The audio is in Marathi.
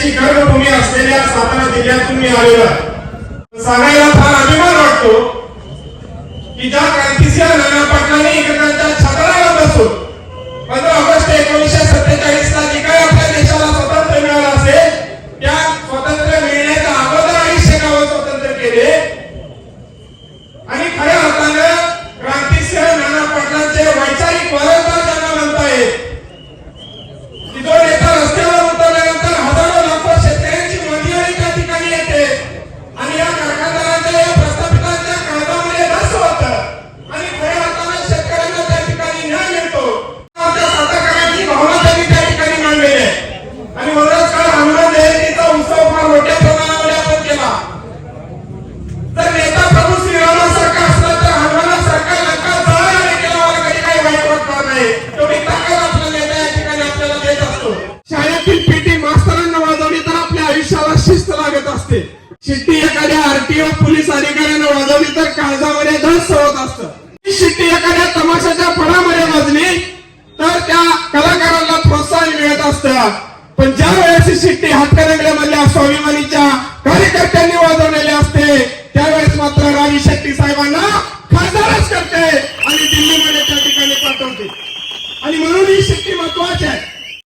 क्रांतीची तुम्ही असलेल्या सातारा जिल्ह्यात तुम्ही आलेला सांगायला फार अभिमान वाटतो की ज्या क्रांतीसिंह नाना पाटलांनी एकमेकांच्या छत्राला बसून पंधरा असते. शिट्टी एखाद्या आरटीओ पोलीस अधिकाऱ्यानं वाजवली तर काळजामध्ये धस होत असत. शिट्टी एखाद्या तमाशाच्या फळामध्ये वाजली तर त्या कलाकाराला प्रोत्साहन मिळत असत. पण ज्या वेळेस ही शिट्टी हातकणंगल्यामधल्या स्वाभिमानीच्या कार्यकर्त्यांनी वाजवलेली असते त्यावेळेस मात्र रावी शेट्टी साहेबांना खासदारच करते आणि दिल्लीमध्ये त्या ठिकाणी पाठवते. आणि म्हणून ही शिट्टी महत्वाची आहे.